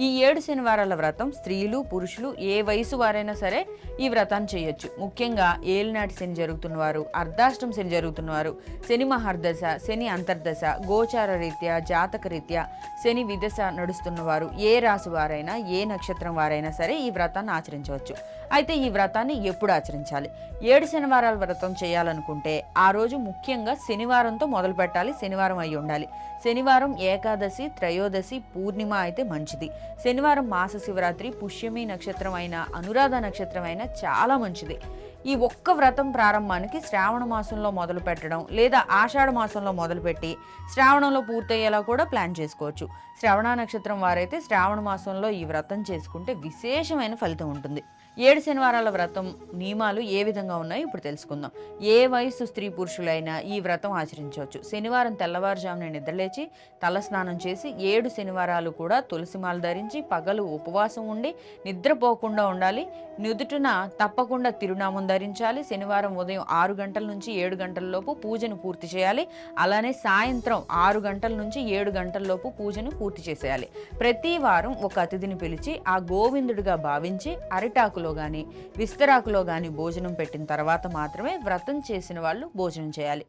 ఈ ఏడు శనివారాల వ్రతం స్త్రీలు పురుషులు ఏ వయసు వారైనా సరే ఈ వ్రతాన్ని చేయొచ్చు. ముఖ్యంగా ఏలినాటి శని జరుగుతున్నవారు అర్ధాష్టం శని జరుగుతున్నవారు శని మహర్దశ శని అంతర్దశ గోచార రీత్యా జాతక రీత్యా శని విదశ నడుస్తున్న వారు ఏ రాశి వారైనా ఏ నక్షత్రం వారైనా సరే ఈ వ్రతాన్ని ఆచరించవచ్చు. అయితే ఈ వ్రతాన్ని ఎప్పుడు ఆచరించాలి? ఏడు శనివారాల వ్రతం చేయాలనుకుంటే ఆ రోజు ముఖ్యంగా శనివారంతో మొదలు పెట్టాలి శనివారం అయి ఉండాలి. శనివారం ఏకాదశి త్రయోదశి పూర్ణిమ అయితే మంచిది. శనివారం మాస శివరాత్రి పుష్యమి నక్షత్రం అయిన అనురాధ నక్షత్రం అయినా చాలా మంచిది. ఈ ఒక్క వ్రతం ప్రారంభానికి శ్రావణ మాసంలో మొదలు పెట్టడం లేదా ఆషాఢ మాసంలో మొదలుపెట్టి శ్రావణంలో పూర్తయ్యేలా కూడా ప్లాన్ చేసుకోవచ్చు. శ్రవణ నక్షత్రం వారైతే శ్రావణ మాసంలో ఈ వ్రతం చేసుకుంటే విశేషమైన ఫలితం ఉంటుంది. ఏడు శనివారాల వ్రతం నియమాలు ఏ విధంగా ఉన్నాయో ఇప్పుడు తెలుసుకుందాం. ఏ వయసు స్త్రీ పురుషులైనా ఈ వ్రతం ఆచరించవచ్చు. శనివారం తెల్లవారుజామున నిద్రలేచి తలస్నానం చేసి ఏడు శనివారాలు కూడా తులసిమాలు ధరించి పగలు ఉపవాసం ఉండి నిద్రపోకుండా ఉండాలి. నుదుటిన తప్పకుండా తిరునామం ధరించాలి. శనివారం ఉదయం ఆరు గంటల నుంచి ఏడు గంటల లోపు పూజను పూర్తి చేయాలి. అలానే సాయంత్రం ఆరు గంటల నుంచి ఏడు గంటల లోపు పూజను పూర్తి చేసేయాలి. ప్రతి వారం ఒక అతిథిని పిలిచి ఆ గోవిందుడిగా భావించి అరిటాకులో కానీ విస్తరాకులో కానీ భోజనం పెట్టిన తర్వాత మాత్రమే వ్రతం చేసిన వాళ్ళు భోజనం చేయాలి.